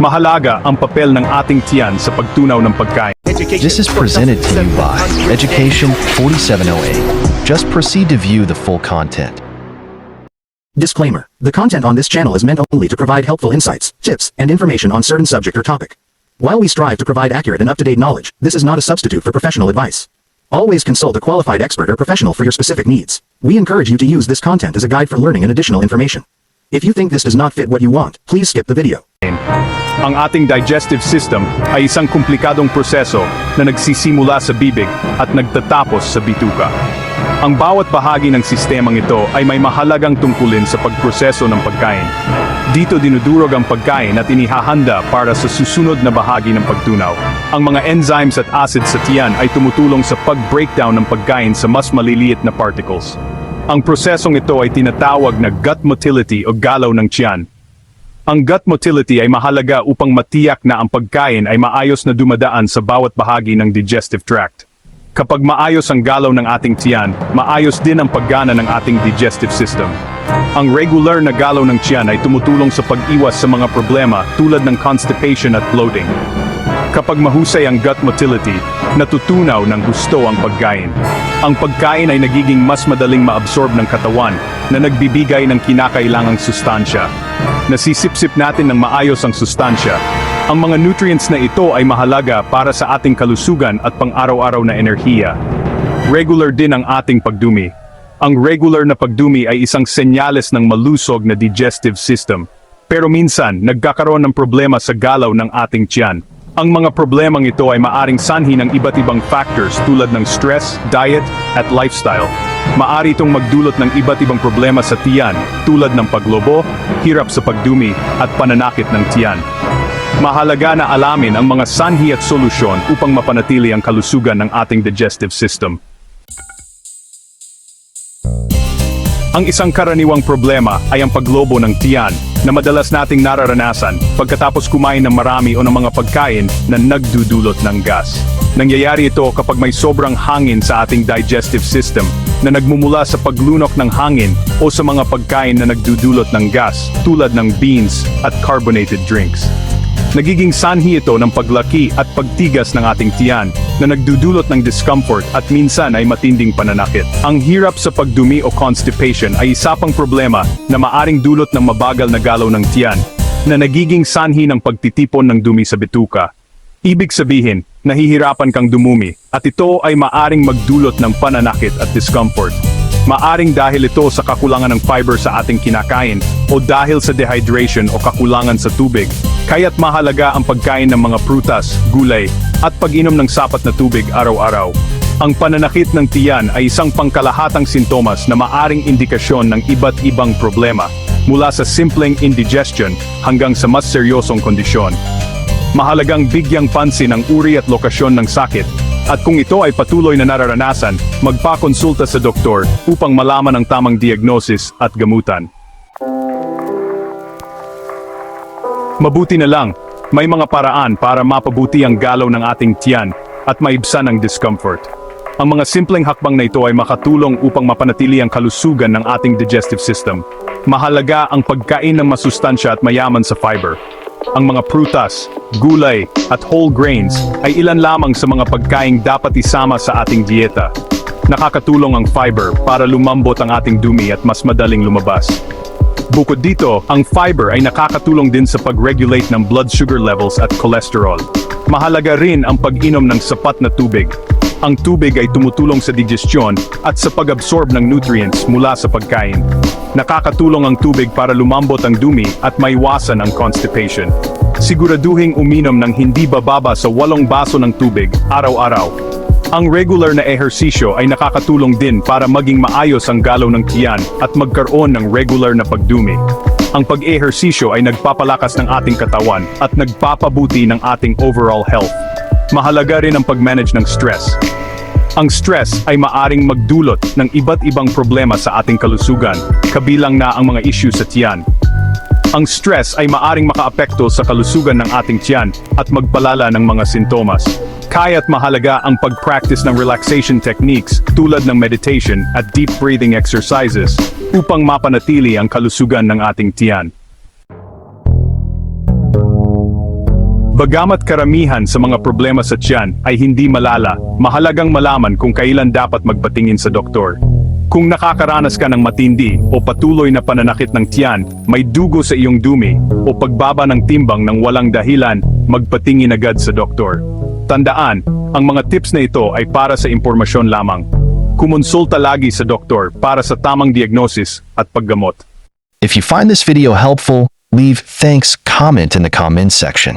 Mahalaga ang papel ng ating tiyan sa pagtunaw ng pagkain. This is presented to you by Education 4708. Just proceed to view the full content. Disclaimer. The content on this channel is meant only to provide helpful insights, tips, and information on certain subject or topic. While we strive to provide accurate and up-to-date knowledge, this is not a substitute for professional advice. Always consult a qualified expert or professional for your specific needs. We encourage you to use this content as a guide for learning and additional information. If you think this does not fit what you want, please skip the video. Ang ating digestive system ay isang komplikadong proseso na nagsisimula sa bibig at nagtatapos sa bituka. Ang bawat bahagi ng sistemang ito ay may mahalagang tungkulin sa pagproseso ng pagkain. Dito dinudurog ang pagkain at inihahanda para sa susunod na bahagi ng pagtunaw. Ang mga enzymes at acids sa tiyan ay tumutulong sa pag-breakdown ng pagkain sa mas maliliit na particles. Ang prosesong ito ay tinatawag na gut motility o galaw ng tiyan. Ang gut motility ay mahalaga upang matiyak na ang pagkain ay maayos na dumadaan sa bawat bahagi ng digestive tract. Kapag maayos ang galaw ng ating tiyan, maayos din ang paggana ng ating digestive system. Ang regular na galaw ng tiyan ay tumutulong sa pag-iwas sa mga problema tulad ng constipation at bloating. Kapag mahusay ang gut motility, natutunaw ng gusto ang pagkain. Ang pagkain ay nagiging mas madaling maabsorb ng katawan na nagbibigay ng kinakailangang sustansya. Nasisipsip natin ng maayos ang sustansya. Ang mga nutrients na ito ay mahalaga para sa ating kalusugan at pang-araw-araw na enerhiya. Regular din ang ating pagdumi. Ang regular na pagdumi ay isang senyales ng malusog na digestive system. Pero minsan, nagkakaroon ng problema sa galaw ng ating tiyan. Ang mga problemang ito ay maaring sanhi ng iba't ibang factors tulad ng stress, diet, at lifestyle. Maari itong magdulot ng iba't ibang problema sa tiyan tulad ng paglobo, hirap sa pagdumi, at pananakit ng tiyan. Mahalaga na alamin ang mga sanhi at solusyon upang mapanatili ang kalusugan ng ating digestive system. Ang isang karaniwang problema ay ang paglobo ng tiyan na madalas nating nararanasan pagkatapos kumain ng marami o ng mga pagkain na nagdudulot ng gas. Nangyayari ito kapag may sobrang hangin sa ating digestive system na nagmumula sa paglunok ng hangin o sa mga pagkain na nagdudulot ng gas tulad ng beans at carbonated drinks. Nagiging sanhi ito ng paglaki at pagtigas ng ating tiyan na nagdudulot ng discomfort at minsan ay matinding pananakit. Ang hirap sa pagdumi o constipation ay isa pang problema na maaring dulot ng mabagal na galaw ng tiyan na nagiging sanhi ng pagtitipon ng dumi sa bituka. Ibig sabihin, nahihirapan kang dumumi at ito ay maaring magdulot ng pananakit at discomfort. Maaring dahil ito sa kakulangan ng fiber sa ating kinakain o dahil sa dehydration o kakulangan sa tubig. Kaya't mahalaga ang pagkain ng mga prutas, gulay, at pag-inom ng sapat na tubig araw-araw. Ang pananakit ng tiyan ay isang pangkalahatang sintomas na maaring indikasyon ng iba't ibang problema, mula sa simpleng indigestion hanggang sa mas seryosong kondisyon. Mahalagang bigyang pansin ang uri at lokasyon ng sakit at kung ito ay patuloy na nararanasan, magpakonsulta sa doktor upang malaman ang tamang diagnosis at gamutan. Mabuti na lang, may mga paraan para mapabuti ang galaw ng ating tiyan at maibsan ang discomfort. Ang mga simpleng hakbang na ito ay makatulong upang mapanatili ang kalusugan ng ating digestive system. Mahalaga ang pagkain ng masustansya at mayaman sa fiber. Ang mga prutas, gulay, at whole grains ay ilan lamang sa mga pagkaing dapat isama sa ating dieta. Nakakatulong ang fiber para lumambot ang ating dumi at mas madaling lumabas. Bukod dito, ang fiber ay nakakatulong din sa pag-regulate ng blood sugar levels at cholesterol. Mahalaga rin ang pag-inom ng sapat na tubig. Ang tubig ay tumutulong sa digestion at sa pag-absorb ng nutrients mula sa pagkain. Nakakatulong ang tubig para lumambot ang dumi at maiwasan ang constipation. Siguraduhing uminom ng hindi bababa sa walong baso ng tubig araw-araw. Ang regular na ehersisyo ay nakakatulong din para maging maayos ang galaw ng tiyan at magkaroon ng regular na pagdumi. Ang pag-ehersisyo ay nagpapalakas ng ating katawan at nagpapabuti ng ating overall health. Mahalaga rin ang pag-manage ng stress. Ang stress ay maaring magdulot ng iba't ibang problema sa ating kalusugan, kabilang na ang mga issue sa tiyan. Ang stress ay maaring makaapekto sa kalusugan ng ating tiyan at magpalala ng mga sintomas. Kaya't mahalaga ang pag-practice ng relaxation techniques tulad ng meditation at deep breathing exercises upang mapanatili ang kalusugan ng ating tiyan. Bagamat karamihan sa mga problema sa tiyan ay hindi malala, mahalagang malaman kung kailan dapat magpatingin sa doktor. Kung nakakaranas ka ng matindi o patuloy na pananakit ng tiyan, may dugo sa iyong dumi, o pagbaba ng timbang ng walang dahilan, magpatingin agad sa doktor. Tandaan, ang mga tips na ito ay para sa impormasyon lamang. Kumonsulta lagi sa doktor para sa tamang diagnosis at paggamot. If you find this video helpful, leave thanks comment in the comment section.